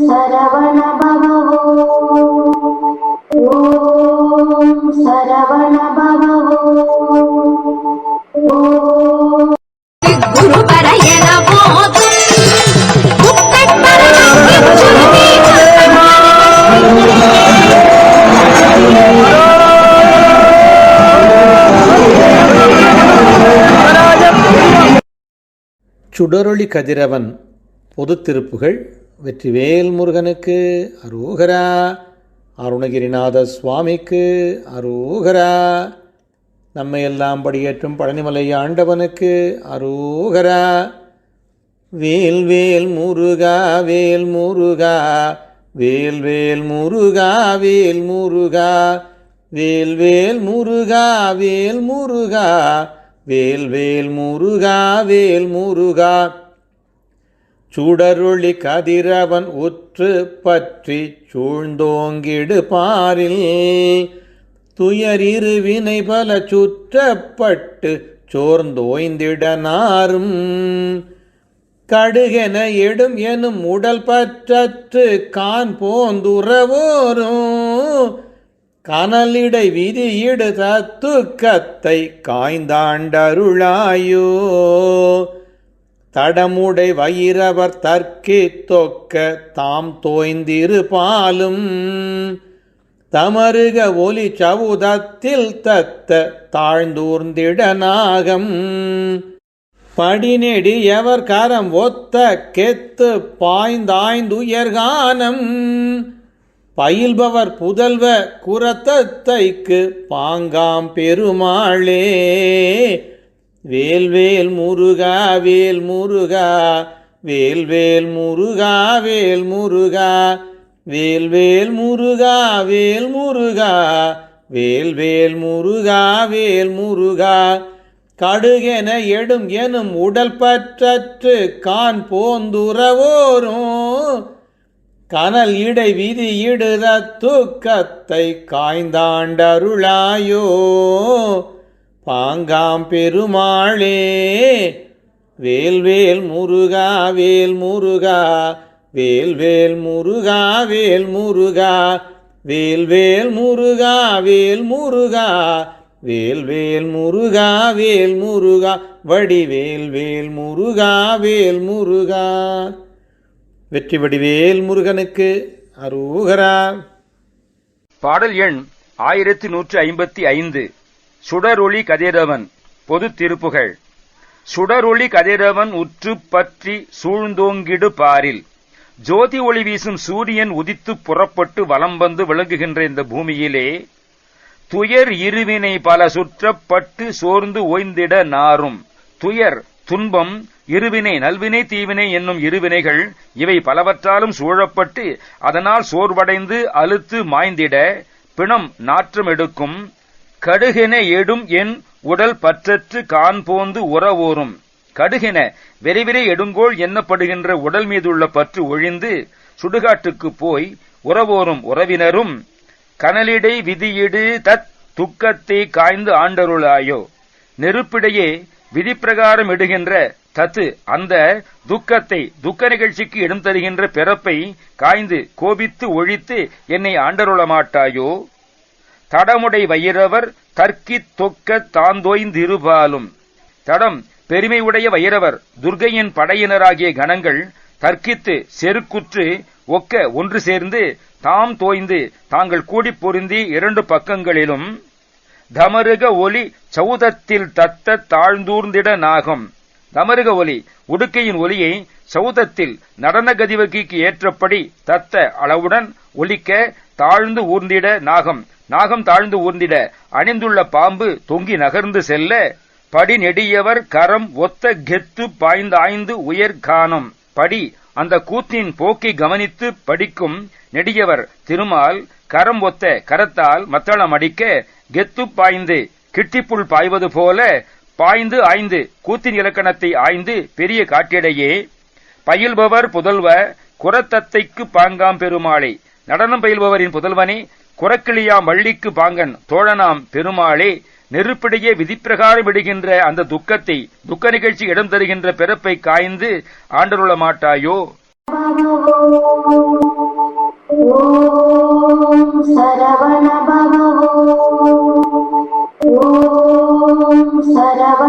சரவண பவ ஓம் சரவண பவ சுடரொளி கதிரவன் பொது திருப்புகள் வெற்றிவேல் முருகனுக்கு அரோகரா அருணகிரிநாத சுவாமிக்கு அரோகரா. நம்மை எல்லாம் படியேற்றும் பழனிமலை ஆண்டவனுக்கு அரோகரா. வேல் வேல் முருகா வேல் முருகா வேல் வேல் முருகா வேல் முருகா வேல் வேல் முருகா வேல் முருகா வேல் வேல் முருகா வேல் முருகா. சுடருளி கதிரவன் உற்று பற்றி சூழ்ந்தோங்கிடு பாரில். துயரிரு வினை பல சுற்றப்பட்டு சோர்ந்தோய்ந்திடனாரும் கடுகென எடும் எனும் உடல் பற்றற்று கான் போந்துறவோரும் கனலிடை விதியிடு தத்துக்கத்தை காய்ந்தாண்டருளாயோ. தடமுடை வயிறவர் தற்கி தொக்க தாம் தோய்ந்திருப்பாலும் தமருக ஒலி சவுதத்தில் தத்த தாழ்ந்தூர்ந்திட நாகம். படிநெடியவர் கரம் ஒத்த கெத்து பாய்ந்தாய்ந்துயர்கானம் பயில்பவர் புதல்வ குரத்தத்தைக்கு பாங்காம் பெருமாளே. வேல்வேல் முருகா வேல் முருகா வேல்வேல் முருகா வேல் முருகா வேல்வேல் முருகா வேல் முருகா வேல்வேல் முருகா வேல் முருகா. கடுகென எடும் எனும் உடல் பற்றற்று கான் போந்துறவோரும் கனல் இடை விதி இடுத துக்கத்தை காய்ந்தாண்டருளாயோ. பாங்காம் பெருமாளே வேல்வேல் முருகா வேல் முருகா வேல்வேல் முருகா வேல் முருகா வேல்வேல் முருகா வேல் முருகா வேல்வேல் முருகா வேல் முருகா வடிவேல் வேல் முருகா வேல் முருகா. வெற்றி வடிவேல் முருகனுக்கு அருகரா. பாடல் எண் ஆயிரத்தி நூற்று ஐம்பத்தி ஐந்து. சுடரொளி கதிரவன் பொது திருப்புகள் சுடரொளி கதிரவன் உற்று பற்றி சூழ்ந்தோங்கிடு பாரில். ஜோதி ஒளி வீசும் சூரியன் உதித்து புறப்பட்டு வலம் வந்து விளங்குகின்ற இந்த பூமியிலே துயர் இருவினை பல சுற்றப்பட்டு சோர்ந்து ஓய்ந்திட நாரும். துயர் துன்பம் இருவினை நல்வினை தீவினை என்னும் இருவினைகள் இவை பலவற்றாலும் சூழப்பட்டு அதனால் சோர்வடைந்து அழுத்து மாய்ந்திட பிணம் நாற்றம் எடுக்கும் கடுகென எடும் என் உடல் பற்றற்று காண்போந்து உறவோரும். கடுகென விரைவிரை எடுங்கோள் எண்ணப்படுகின்ற உடல் மீதுள்ள பற்று ஒழிந்து சுடுகாட்டுக்குப் போய் உறவோரும் உறவினரும் கனலிடை விதியிடு தத் துக்கத்தை காய்ந்து ஆண்டருளாயோ. நெருப்பிடையே விதிப்பிரகாரம் இடுகின்ற தத்து அந்த துக்கத்தை துக்க நிகழ்ச்சிக்கு இடம் தருகின்ற பிறப்பை காய்ந்து கோபித்து ஒழித்து என்னை ஆண்டருள மாட்டாயோ தடமுடை வயிறவர் தர்க்கித் தொக்க தாந்தோய்ந்திருபாலும். தடம் பெருமை உடைய வைரவர் துர்கையின் படையினராகிய கணங்கள் தர்க்கித்து செருக்குற்று ஒக்க ஒன்று சேர்ந்து தாம் தோய்ந்து தாங்கள் கூடிப் பொருந்தி இரண்டு பக்கங்களிலும் தமருக ஒலி சௌதத்தில் தத்த தாழ்ந்தூர்ந்திட நாகம். தமருக ஒலி உடுக்கையின் ஒலியை சௌதத்தில் நடன கதிவகிக்கு ஏற்றபடி தத்த அளவுடன் ஒலிக்க தாழ்ந்து ஊர்ந்திட நாகம். நாகம் தாழ்ந்து ஊர்ந்திட அணிந்துள்ள பாம்பு தொங்கி நகர்ந்து செல்ல படி நெடியவர் கரம் ஒத்த கெத்து பாய்ந்தாய்ந்து உயர்கானம் படி அந்த கூத்தின் போக்கை கவனித்து படிக்கும் நெடியவர் திருமால் கரம் ஒத்த கரத்தால் மத்தளம் அடிக்க கெத்து பாய்ந்து கிட்டிப்புள் பாய்வது போல பாய்ந்து ஆய்ந்து கூத்தின் இலக்கணத்தை ஆய்ந்து பெரிய காட்டிடையே பயில்பவர் புதல்வ குரத்தத்தைக்கு பாங்காம் பெருமாளே. நடனம் பயில்பவரின் புதல்வனே குரக்கிளியாம் வள்ளிக்கு பாங்கன் தோழனாம் பெருமாளே. நெருப்பிடையே விதிப்பிரகாரம் விடுகின்ற அந்த துக்கத்தை துக்க நிகழ்ச்சி இடம் தருகின்ற பிறப்பை காய்ந்து ஆண்டருள மாட்டாயோ. सरबणा ओषराव